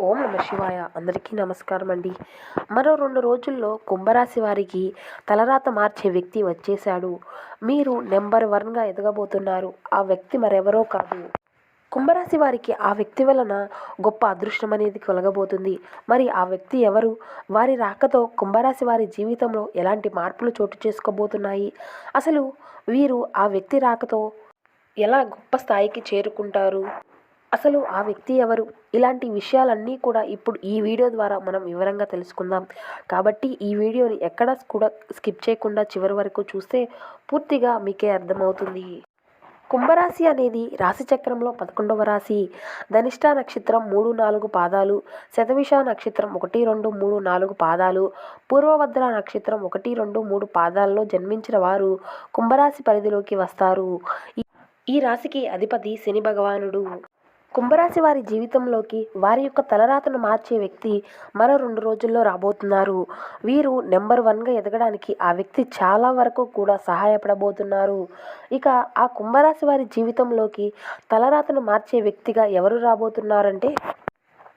ఓం నమ శివాయ. అందరికీ నమస్కారం అండి. మరో రెండు రోజుల్లో కుంభరాశి వారికి తలరాత మార్చే వ్యక్తి వచ్చేశాడు. మీరు నెంబర్ వన్గా ఎదగబోతున్నారు. ఆ వ్యక్తి మరెవరో కాదు. కుంభరాశి వారికి ఆ వ్యక్తి వలన గొప్ప అదృష్టం అనేది కలగబోతుంది. మరి ఆ వ్యక్తి ఎవరు? వారి రాకతో కుంభరాశి వారి జీవితంలో ఎలాంటి మార్పులు చోటు చేసుకోబోతున్నాయి? అసలు వీరు ఆ వ్యక్తి రాకతో ఎలా గొప్ప స్థాయికి చేరుకుంటారు? అసలు ఆ వ్యక్తి ఎవరు? ఇలాంటి విషయాలన్నీ కూడా ఇప్పుడు ఈ వీడియో ద్వారా మనం వివరంగా తెలుసుకుందాం. కాబట్టి ఈ వీడియోని ఎక్కడ కూడా స్కిప్ చేయకుండా చివరి వరకు చూస్తే పూర్తిగా మీకే అర్థమవుతుంది. కుంభరాశి అనేది రాశిచక్రంలో పదకొండవ రాశి. ధనిష్ట నక్షత్రం మూడు నాలుగు పాదాలు. శతవిష నక్షత్రం ఒకటి రెండు మూడు నాలుగు పాదాలు. పూర్వభద్ర నక్షత్రం ఒకటి రెండు మూడు పాదాల్లో జన్మించిన వారు కుంభరాశి పరిధిలోకి వస్తారు. ఈ- ఈ రాశికి అధిపతి శని భగవానుడు. కుంభరాశి వారి జీవితంలోకి వారి యొక్క తలరాతను మార్చే వ్యక్తి మరో రెండు రోజుల్లో రాబోతున్నారు. వీరు నెంబర్ వన్గా ఎదగడానికి ఆ వ్యక్తి చాలా వరకు కూడా సహాయపడబోతున్నారు. ఇక ఆ కుంభరాశి వారి జీవితంలోకి తలరాతను మార్చే వ్యక్తిగా ఎవరు రాబోతున్నారంటే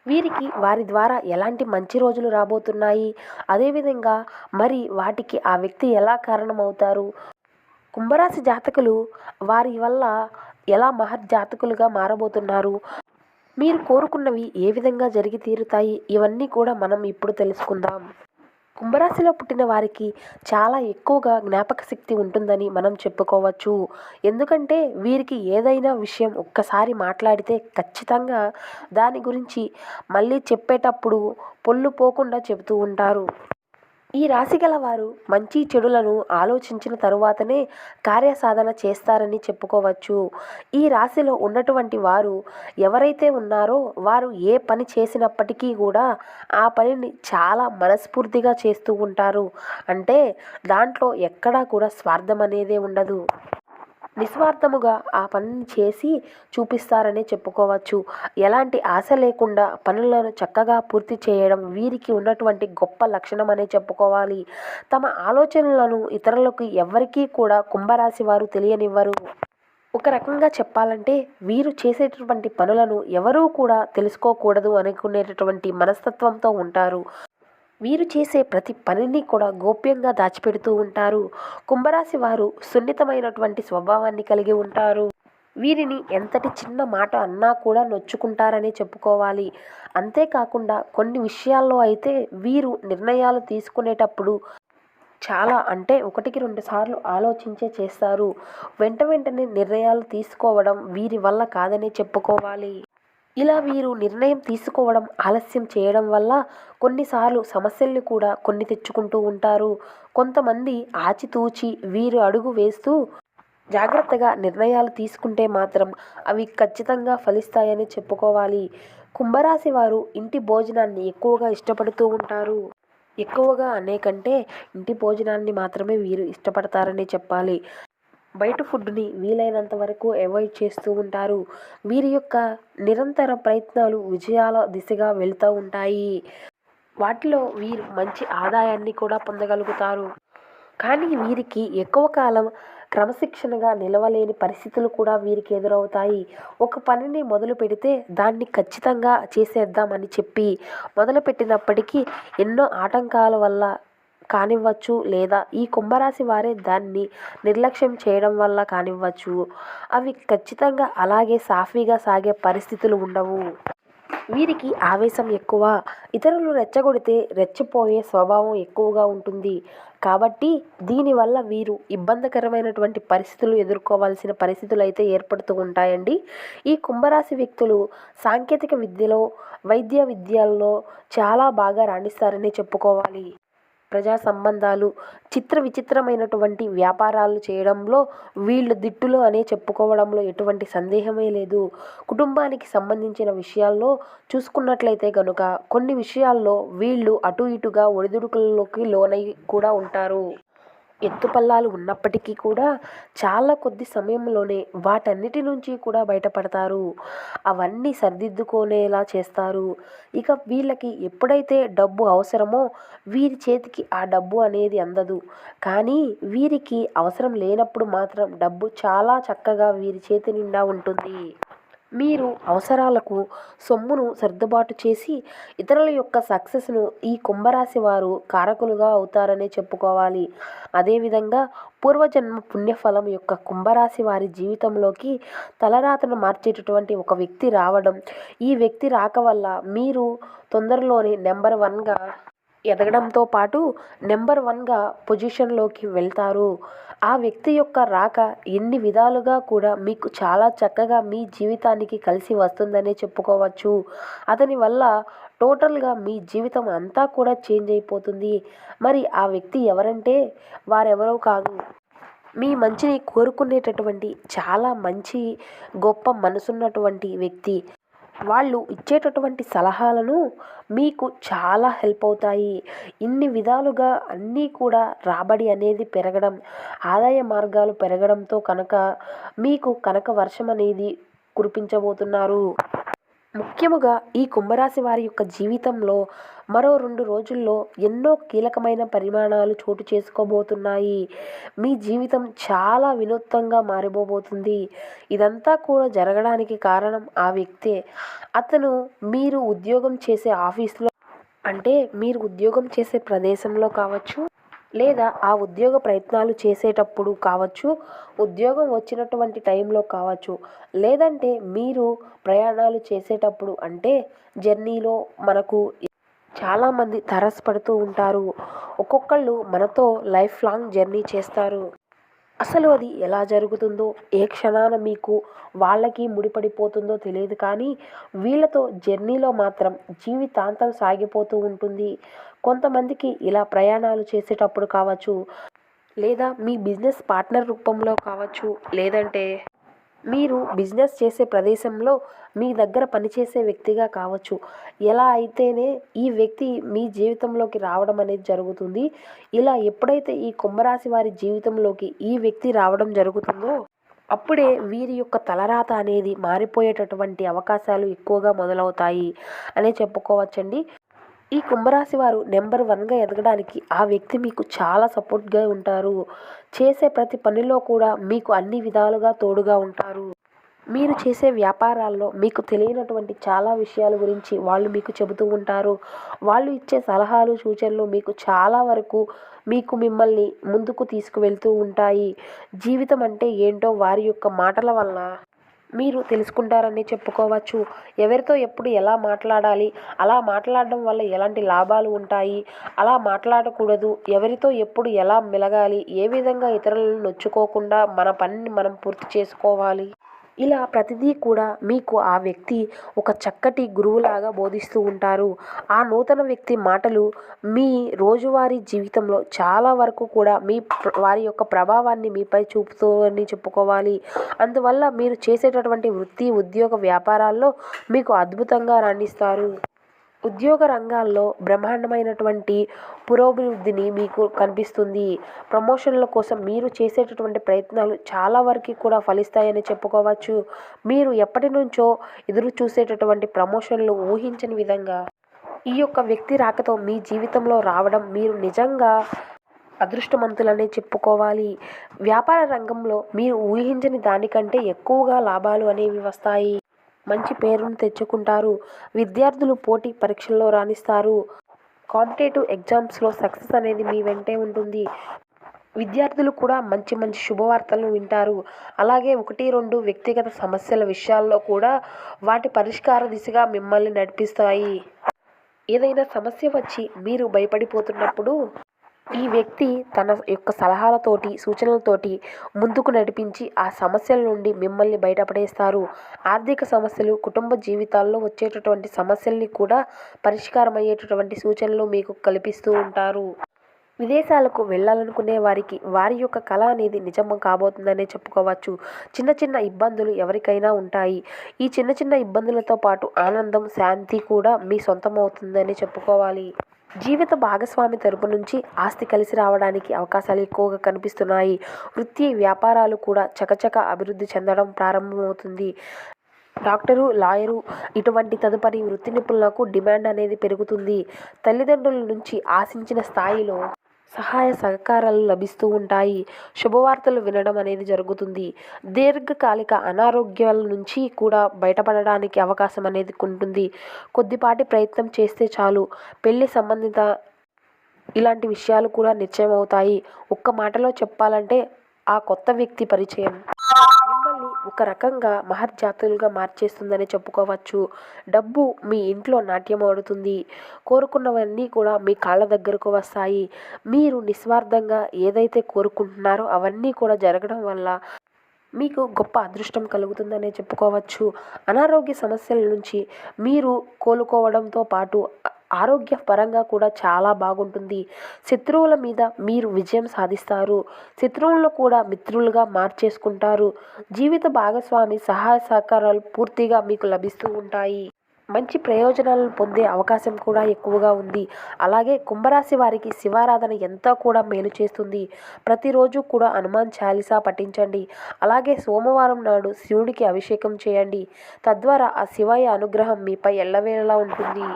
వీరికి వారి ద్వారా ఎలాంటి మంచి రోజులు రాబోతున్నాయి అదేవిధంగా మరి వాటికి ఆ వ్యక్తి ఎలా కారణమవుతారు? కుంభరాశి జాతకులు వారి వల్ల ఎలా మహర్జాతకులుగా మారబోతున్నారు? మీరు కోరుకున్నవి ఏ విధంగా జరిగి తీరుతాయి? ఇవన్నీ కూడా మనం ఇప్పుడు తెలుసుకుందాం. కుంభరాశిలో పుట్టిన వారికి చాలా ఎక్కువగా జ్ఞాపక శక్తి ఉంటుందని మనం చెప్పుకోవచ్చు. ఎందుకంటే వీరికి ఏదైనా విషయం ఒక్కసారి మాట్లాడితే ఖచ్చితంగా దాని గురించి మళ్ళీ చెప్పేటప్పుడు పొల్లు పోకుండా చెబుతూ ఉంటారు. ఈ రాశి గల వారు మంచి చెడులను ఆలోచించిన తరువాతనే కార్యసాధన చేస్తారని చెప్పుకోవచ్చు. ఈ రాశిలో ఉన్నటువంటి వారు ఎవరైతే ఉన్నారో వారు ఏ పని చేసినప్పటికీ కూడా ఆ పనిని చాలా మనస్ఫూర్తిగా చేస్తూ ఉంటారు. అంటే దాంట్లో ఎక్కడా కూడా స్వార్థం అనేదే ఉండదు. నిస్వార్థముగా ఆ పనిని చేసి చూపిస్తారనే చెప్పుకోవచ్చు. ఎలాంటి ఆశ లేకుండా పనులను చక్కగా పూర్తి చేయడం వీరికి ఉన్నటువంటి గొప్ప లక్షణం అనే చెప్పుకోవాలి. తమ ఆలోచనలను ఇతరులకు ఎవరికీ కూడా కుంభరాశి వారు తెలియనివ్వరు. ఒక రకంగా చెప్పాలంటే వీరు చేసేటటువంటి పనులను ఎవరూ కూడా తెలుసుకోకూడదు అనుకునేటటువంటి మనస్తత్వంతో ఉంటారు. వీరు చేసే ప్రతి పనిని కూడా గోప్యంగా దాచిపెడుతూ ఉంటారు. కుంభరాశి వారు సున్నితమైనటువంటి స్వభావాన్ని కలిగి ఉంటారు. వీరిని ఎంతటి చిన్న మాట అన్నా కూడా నొచ్చుకుంటారని చెప్పుకోవాలి. అంతేకాకుండా కొన్ని విషయాల్లో అయితే వీరు నిర్ణయాలు తీసుకునేటప్పుడు చాలా అంటే ఒకటికి రెండు సార్లు ఆలోచించే చేస్తారు. వెంట వెంటనే నిర్ణయాలు తీసుకోవడం వీరి వల్ల కాదని చెప్పుకోవాలి. ఇలా వీరు నిర్ణయం తీసుకోవడం ఆలస్యం చేయడం వల్ల కొన్నిసార్లు సమస్యల్ని కూడా కొన్ని తెచ్చుకుంటూ ఉంటారు. కొంతమంది ఆచితూచి వీరు అడుగు వేస్తూ జాగ్రత్తగా నిర్ణయాలు తీసుకుంటే మాత్రం అవి ఖచ్చితంగా ఫలిస్తాయని చెప్పుకోవాలి. కుంభరాశి వారు ఇంటి భోజనాన్ని ఎక్కువగా ఇష్టపడుతూ ఉంటారు. ఎక్కువగా అనేకంటే ఇంటి భోజనాన్ని మాత్రమే వీరు ఇష్టపడతారని చెప్పాలి. బయట ఫుడ్ని వీలైనంత వరకు అవాయిడ్ చేస్తూ ఉంటారు. వీరి యొక్క నిరంతర ప్రయత్నాలు విజయాల దిశగా వెళ్తూ ఉంటాయి. వాటిలో వీరు మంచి ఆదాయాన్ని కూడా పొందగలుగుతారు. కానీ వీరికి ఎక్కువ కాలం క్రమశిక్షణగా నిలవలేని పరిస్థితులు కూడా వీరికి ఎదురవుతాయి. ఒక పనిని మొదలు పెడితే దాన్ని ఖచ్చితంగా చేసేద్దామని చెప్పి మొదలుపెట్టినప్పటికీ ఎన్నో ఆటంకాల వల్ల కానివ్వచ్చు లేదా ఈ కుంభరాశి వారే దాన్ని నిర్లక్ష్యం చేయడం వల్ల కానివ్వచ్చు అవి ఖచ్చితంగా అలాగే సాఫీగా సాగే పరిస్థితులు ఉండవు. వీరికి ఆవేశం ఎక్కువ. ఇతరులు రెచ్చగొడితే రెచ్చిపోయే స్వభావం ఎక్కువగా ఉంటుంది. కాబట్టి దీనివల్ల వీరు ఇబ్బందికరమైనటువంటి పరిస్థితులు ఎదుర్కోవాల్సిన పరిస్థితులు అయితే ఏర్పడుతూ ఉంటాయండి. ఈ కుంభరాశి వ్యక్తులు సాంకేతిక విద్యలో వైద్య విద్యల్లో చాలా బాగా రాణిస్తారని చెప్పుకోవాలి. ప్రజా సంబంధాలు చిత్ర విచిత్రమైనటువంటి వ్యాపారాలు చేయడంలో వీళ్ళు దిట్టులు అనే చెప్పుకోవడంలో ఎటువంటి సందేహమే లేదు. కుటుంబానికి సంబంధించిన విషయాల్లో చూసుకున్నట్లయితే కనుక కొన్ని విషయాల్లో వీళ్ళు అటు ఇటుగా ఒడిదుడుకుల్లోకి లోనై కూడా ఉంటారు. ఎత్తుపల్లాలు ఉన్నప్పటికీ కూడా చాలా కొద్ది సమయంలోనే వాటన్నిటి నుంచి కూడా బయటపడతారు. అవన్నీ సరిదిద్దుకునేలా చేస్తారు. ఇక వీళ్ళకి ఎప్పుడైతే డబ్బు అవసరమో వీరి చేతికి ఆ డబ్బు అనేది అందదు. కానీ వీరికి అవసరం లేనప్పుడు మాత్రం డబ్బు చాలా చక్కగా వీరి చేతి నిండా ఉంటుంది. మీరు అవసరాలకు సొమ్మును సర్దుబాటు చేసి ఇతరుల యొక్క సక్సెస్ను ఈ కుంభరాశి వారు కారకులుగా అవుతారనే చెప్పుకోవాలి. అదేవిధంగా పూర్వజన్మ పుణ్యఫలం యొక్క కుంభరాశి వారి జీవితంలోకి తలరాతను మార్చేటటువంటి ఒక వ్యక్తి రావడం ఈ వ్యక్తి రాక వల్ల మీరు తొందరలోనే నెంబర్ వన్గా ఎదగడంతో పాటు నెంబర్ వన్గా పొజిషన్లోకి వెళ్తారు. ఆ వ్యక్తి యొక్క రాక ఎన్ని విధాలుగా కూడా మీకు చాలా చక్కగా మీ జీవితానికి కలిసి వస్తుందనే చెప్పుకోవచ్చు. అతని వల్ల టోటల్గా మీ జీవితం అంతా కూడా చేంజ్ అయిపోతుంది. మరి ఆ వ్యక్తి ఎవరంటే? వారెవరో కాదు. మీ మంచిని కోరుకునేటటువంటి చాలా మంచి గొప్ప మనసున్నటువంటి వ్యక్తి. వాళ్ళు ఇచ్చేటటువంటి సలహాలను మీకు చాలా హెల్ప్ అవుతాయి. ఇన్ని విధాలుగా అన్నీ కూడా రాబడి అనేది పెరగడం ఆదాయ మార్గాలు పెరగడంతో కనుక మీకు కనక వర్షం అనేది కురిపించబోతున్నారు. ముఖ్యముగా ఈ కుంభరాశి వారి యొక్క జీవితంలో మరో రెండు రోజుల్లో ఎన్నో కీలకమైన పరిమాణాలు చోటు చేసుకోబోతున్నాయి. మీ జీవితం చాలా వినూత్నంగా మారిపోబోతుంది. ఇదంతా కూడా జరగడానికి కారణం ఆ వ్యక్తే. అతను మీరు ఉద్యోగం చేసే ఆఫీస్లో అంటే మీరు ఉద్యోగం చేసే ప్రదేశంలో కావచ్చు లేదా ఆ ఉద్యోగ ప్రయత్నాలు చేసేటప్పుడు కావచ్చు ఉద్యోగం వచ్చినటువంటి టైంలో కావచ్చు. లేదంటే మీరు ప్రయాణాలు చేసేటప్పుడు అంటే జర్నీలో మనకు చాలామంది తరసపడుతూ ఉంటారు. ఒక్కొక్కళ్ళు మనతో లైఫ్ లాంగ్ జర్నీ చేస్తారు. అసలు అది ఎలా జరుగుతుందో ఏ క్షణాన మీకు వాళ్ళకి ముడిపడిపోతుందో తెలియదు కానీ వీళ్ళతో జర్నీలో మాత్రం జీవితాంతం సాగిపోతూ ఉంటుంది. కొంతమందికి ఇలా ప్రయాణాలు చేసేటప్పుడు కావచ్చు లేదా మీ బిజినెస్ పార్ట్నర్ రూపంలో కావచ్చు లేదంటే మీరు బిజినెస్ చేసే ప్రదేశంలో మీ దగ్గర పనిచేసే వ్యక్తిగా కావచ్చు. ఎలా అయితేనే ఈ వ్యక్తి మీ జీవితంలోకి రావడం అనేది జరుగుతుంది. ఇలా ఎప్పుడైతే ఈ కుంభరాశి వారి జీవితంలోకి ఈ వ్యక్తి రావడం జరుగుతుందో అప్పుడే వీరి యొక్క తలరాత అనేది మారిపోయేటటువంటి అవకాశాలు ఎక్కువగా మొదలవుతాయి అనే చెప్పుకోవచ్చండి. ఈ కుంభరాశి వారు నెంబర్ వన్గా ఎదగడానికి ఆ వ్యక్తి మీకు చాలా సపోర్ట్గా ఉంటారు. చేసే ప్రతి పనిలో కూడా మీకు అన్ని విధాలుగా తోడుగా ఉంటారు. మీరు చేసే వ్యాపారాల్లో మీకు తెలియనటువంటి చాలా విషయాల గురించి వాళ్ళు మీకు చెబుతూ ఉంటారు. వాళ్ళు ఇచ్చే సలహాలు సూచనలు మీకు చాలా వరకు మీకు మిమ్మల్ని ముందుకు తీసుకువెళ్తూ ఉంటాయి. జీవితం అంటే ఏంటో వారి యొక్క మాటల వల్ల మీరు తెలుసుకుంటారని చెప్పుకోవచ్చు. ఎవరితో ఎప్పుడు ఎలా మాట్లాడాలి? అలా మాట్లాడడం వల్ల ఎలాంటి లాభాలు ఉంటాయి? అలా మాట్లాడకూడదు. ఎవరితో ఎప్పుడు ఎలా మెలగాలి? ఏ విధంగా ఇతరులను నొచ్చుకోకుండా మన పనిని మనం పూర్తి చేసుకోవాలి? ఇలా ప్రతిదీ కూడా మీకు ఆ వ్యక్తి ఒక చక్కటి గురువులాగా బోధిస్తూ ఉంటారు. ఆ నూతన వ్యక్తి మాటలు మీ రోజువారీ జీవితంలో చాలా వరకు కూడా మీ వారి యొక్క ప్రభావాన్ని మీపై చూపుతూ అని చెప్పుకోవాలి. అందువల్ల మీరు చేసేటటువంటి వృత్తి ఉద్యోగ వ్యాపారాల్లో మీకు అద్భుతంగా రాణిస్తారు. ఉద్యోగ రంగాల్లో బ్రహ్మాండమైనటువంటి పురోభివృద్ధిని మీకు కనిపిస్తుంది. ప్రమోషన్ల కోసం మీరు చేసేటటువంటి ప్రయత్నాలు చాలా వరకు కూడా ఫలిస్తాయని చెప్పుకోవచ్చు. మీరు ఎప్పటి నుంచో ఎదురు చూసేటటువంటి ప్రమోషన్లు ఊహించని విధంగా ఈ యొక్క వ్యక్తి రాకతో మీ జీవితంలో రావడం మీరు నిజంగా అదృష్టవంతులనే చెప్పుకోవాలి. వ్యాపార రంగంలో మీరు ఊహించని దానికంటే ఎక్కువగా లాభాలు అనేవి వస్తాయి. మంచి పేరును తెచ్చుకుంటారు. విద్యార్థులు పోటీ పరీక్షల్లో రాణిస్తారు. కాంపిటేటివ్ ఎగ్జామ్స్లో సక్సెస్ అనేది మీ వెంటే ఉంటుంది. విద్యార్థులు కూడా మంచి మంచి శుభవార్తలను వింటారు. అలాగే ఒకటి రెండు వ్యక్తిగత సమస్యల విషయాల్లో కూడా వాటి పరిష్కార దిశగా మిమ్మల్ని నడిపిస్తాయి. ఏదైనా సమస్య వచ్చి మీరు భయపడిపోతున్నప్పుడు ఈ వ్యక్తి తన యొక్క సలహాలతోటి సూచనలతోటి ముందుకు నడిపించి ఆ సమస్యల నుండి మిమ్మల్ని బయటపడేస్తారు. ఆర్థిక సమస్యలు కుటుంబ జీవితాల్లో వచ్చేటటువంటి సమస్యల్ని కూడా పరిష్కారం అయ్యేటటువంటి సూచనలు మీకు కల్పిస్తూ ఉంటారు. విదేశాలకు వెళ్ళాలనుకునే వారికి వారి యొక్క కళ అనేది నిజం కాబోతుందనే చెప్పుకోవచ్చు. చిన్న చిన్న ఇబ్బందులు ఎవరికైనా ఉంటాయి. ఈ చిన్న చిన్న ఇబ్బందులతో పాటు ఆనందం శాంతి కూడా మీ సొంతం అవుతుందని చెప్పుకోవాలి. జీవిత భాగస్వామి తరపు నుంచి ఆస్తి కలిసి రావడానికి అవకాశాలు ఎక్కువగా కనిపిస్తున్నాయి. వృత్తి వ్యాపారాలు కూడా చకచక అభివృద్ధి చెందడం ప్రారంభమవుతుంది. డాక్టరు లాయరు ఇటువంటి తదుపరి వృత్తి నిపుణులకు డిమాండ్ అనేది పెరుగుతుంది. తల్లిదండ్రుల నుంచి ఆశించిన స్థాయిలో సహాయ సహకారాలు లభిస్తూ ఉంటాయి. శుభవార్తలు వినడం అనేది జరుగుతుంది. దీర్ఘకాలిక అనారోగ్యాల నుంచి కూడా బయటపడడానికి అవకాశం అనేది ఉంటుంది. కొద్దిపాటి ప్రయత్నం చేస్తే చాలు. పెళ్ళి సంబంధిత ఇలాంటి విషయాలు కూడా నిశ్చయం అవుతాయి ఒక్క మాటలో చెప్పాలంటే ఆ కొత్త వ్యక్తి పరిచయం. మిమ్మల్ని ఒక రకంగా మహర్జాతులుగా మార్చేస్తుందని చెప్పుకోవచ్చు. డబ్బు మీ ఇంట్లో నాట్యం ఆడుతుంది. కోరుకున్నవన్నీ కూడా మీ కాళ్ళ దగ్గరకు వస్తాయి. మీరు నిస్వార్థంగా ఏదైతే కోరుకుంటున్నారో అవన్నీ కూడా జరగడం వల్ల మీకు గొప్ప అదృష్టం కలుగుతుందనే చెప్పుకోవచ్చు. అనారోగ్య సమస్యల నుంచి మీరు కోలుకోవడంతో పాటు ఆరోగ్య పరంగా కూడా చాలా బాగుంటుంది. శత్రువుల మీద మీరు విజయం సాధిస్తారు. శత్రువులను కూడా మిత్రులుగా మార్చేసుకుంటారు. జీవిత భాగస్వామి సహాయ సహకారాలు పూర్తిగా మీకు లభిస్తూ ఉంటాయి. మంచి ప్రయోజనాలను పొందే అవకాశం కూడా ఎక్కువగా ఉంది. అలాగే కుంభరాశి వారికి శివారాధన ఎంతో కూడా మేలు చేస్తుంది. ప్రతిరోజు కూడా హనుమాన్ చాలీసా పఠించండి. అలాగే సోమవారం నాడు శివుడికి అభిషేకం చేయండి. తద్వారా ఆ శివయ్య అనుగ్రహం మీపై ఎల్లవేళలా ఉంటుంది.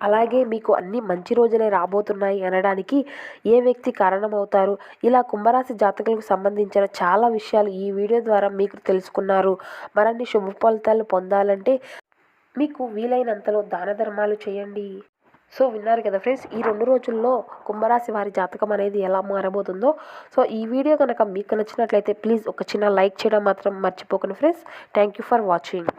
అలాగే మీకు అన్ని మంచి రోజులే రాబోతున్నాయి అనడానికి ఏ వ్యక్తి కారణమవుతారు? ఇలా కుంభరాశి జాతకులకు సంబంధించిన చాలా విషయాలు ఈ వీడియో ద్వారా మీకు తెలుసుకున్నారు. మరిన్ని శుభ ఫలితాలు పొందాలంటే మీకు వీలైనంతలో దాన ధర్మాలు చేయండి. సో విన్నారు కదా ఫ్రెండ్స్ ఈ రెండు రోజుల్లో కుంభరాశి వారి జాతకం అనేది ఎలా మారబోతుందో? సో ఈ వీడియో కనుక మీకు నచ్చినట్లయితే ప్లీజ్ ఒక చిన్న లైక్ చేయడం మాత్రం మర్చిపోకండి friends. Thank you for watching.